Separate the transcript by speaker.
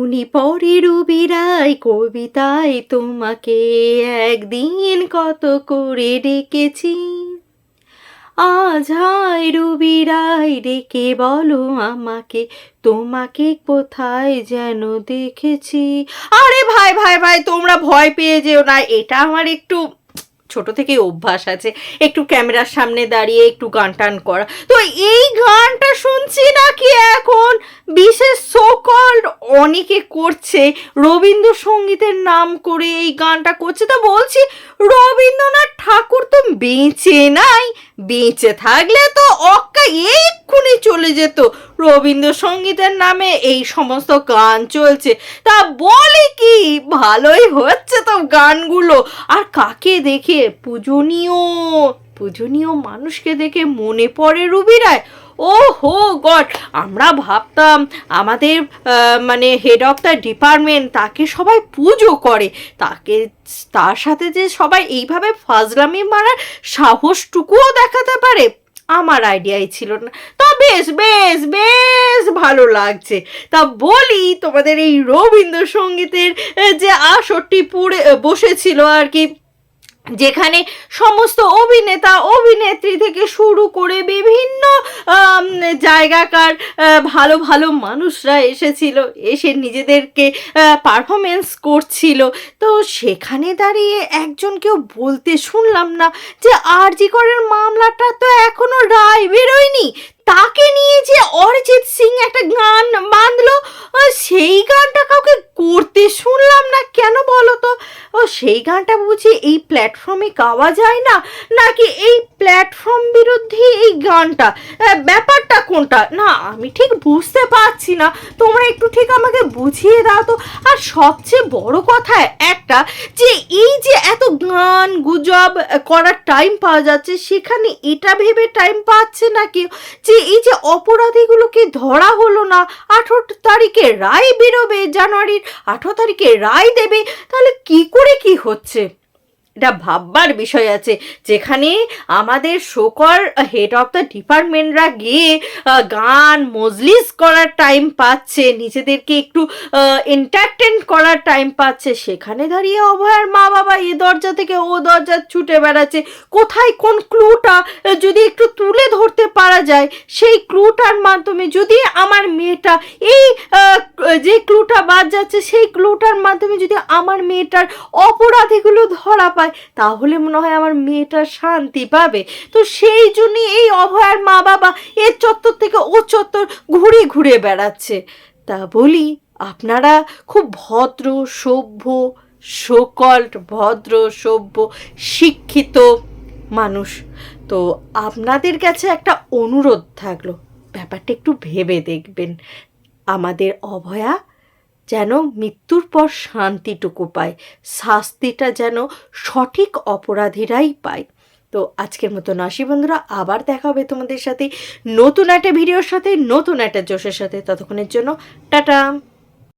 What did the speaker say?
Speaker 1: উনি পরে রবিরাই কবিতায় তোমাকে একদিন কত করে ডেকেছি। আজ হায় রবিরাই ডেকে বলো আমাকে, তোমাকে কোথায় যেন দেখেছি। আরে ভাই ভাই ভাই, তোমরা ভয় পেয়ে যেও না, এটা আমার একটু ছোট থেকে অভ্যাস আছে। একটু ক্যামেরার সামনে দাঁড়িয়ে একটু গান টান করা। তো এই গানটা শুনছি নাকি এখন? বিশেষ অনেকে করছে। রবীন্দ্রসঙ্গীতের নাম করে এই গানটা করছে। তো বলছি, রবীন্দ্রনাথ ঠাকুর তো বেঁচে নাই। বেঁচে থাকলে তো অক্কা এক্ষুনি চলে যেত। রবীন্দ্রসঙ্গীতের নামে এই সমস্ত গান চলছে। তা বলে কি? ভালোই হচ্ছে তো গানগুলো। আর কাকে দেখে? পূজনীয়। পূজনীয় মানুষকে দেখে মনে পড়ে রুবি রায়। ও হো গড! আমরা ভাবতাম আমাদের মানে হেড অফ দ্য ডিপার্টমেন্ট তাকে সবাই পুজো করে। তাকে, তার সাথে যে সবাই এইভাবে ফাজলামি মারার সাহসটুকুও দেখাতে পারে, আমার আইডিয়াই ছিল না। তা বেশ বেশ বেশ ভালো লাগছে। তা বলি তোমাদের এই রবীন্দ্রসঙ্গীতের যে আসরটি পুড়ে, বসেছিল আর কি যেখানে সমস্ত অভিনেতা, অভিনেত্রী থেকে শুরু করে বিভিন্ন জায়গাকার ভালো ভালো মানুষরা এসেছিল, এসে নিজেদেরকে পারফরমেন্স করছিল। তো সেখানে দাঁড়িয়ে একজনকেও বলতে শুনলাম না যে আরজি করের মামলাটা তো এখনও রায় বেরোয়নি। তাকে নিয়ে যে অরিজিৎ সিং একটা গান বাঁধলো সেই গানটা কাউকে করতে শুনলাম না, কেন বলো তো? ও, সেই গানটা বুঝি এই প্ল্যাটফর্মে গাওয়া যায় না? নাকি এই প্ল্যাটফর্ম বিরুদ্ধে এই গানটা? ব্যাপারটা কোনটা? না, আমি ঠিক বুঝতে পারছি না। তোমরা একটু ঠিক আমাকে বুঝিয়ে দাও তো। আর সবচেয়ে বড় কথা একটা, যে এই যে এত গান গুজব করার টাইম পাওয়া যাচ্ছে, সেখানে এটা ভেবে টাইম পাচ্ছে না কেউ যে এই যে অপরাধীগুলোকে ধরা হলো না, আঠেরো তারিখে রায় বেরোবে জানুয়ারির, আঠেরো তারিখে রায় দেবে, তাহলে কি করে কি হচ্ছে? এটা ভাববার বিষয় আছে। যেখানে আমাদের শোকর হেড অফ দ্য ডিপার্টমেন্টরা গিয়ে গান মজলিস করার টাইম পাচ্ছে, নিজেদেরকে একটু এন্টারটেন করার টাইম পাচ্ছে। সেখানে দাঁড়িয়ে অভয়ার মা বাবা এ দরজা থেকে ও দরজা ছুটে বেড়াচ্ছে। কোথায় কোন ক্লুটা যদি একটু তুলে ধরতে পারা যায়, সেই ক্লুটার মাধ্যমে যদি আমার মেয়েটা এই যে বাদ যাচ্ছে, সেই ক্লুটার মাধ্যমে যদি আমার মেয়েটার অপরাধীগুলো ধরা পায়, তাহলে মনে হয় আমার মেয়েটা শান্তি পাবে। তো সেই জন্যই এই অভয়ার মা বাবা এ চত্বর থেকে ও চত্বর ঘুরে ঘুরে বেড়াচ্ছে। তা বলি, আপনারা খুব ভদ্র, সভ্য সকল্ট ভদ্র, সভ্য, শিক্ষিত মানুষ। তো আপনাদের কাছে একটা অনুরোধ থাকল, ব্যাপারটা একটু ভেবে দেখবেন। আমাদের অভয়া যেন মৃত্যুর পর শান্তিটুকু পায়, শাস্তিটা যেন সঠিক অপরাধীরাই পায়। তো আজকের মতো নাসি বন্ধুরা, আবার দেখা হবে তোমাদের সাথে নতুন একটা ভিডিওর সাথে, নতুন একটা জোশের সাথে। ততক্ষণের জন্য টাটা!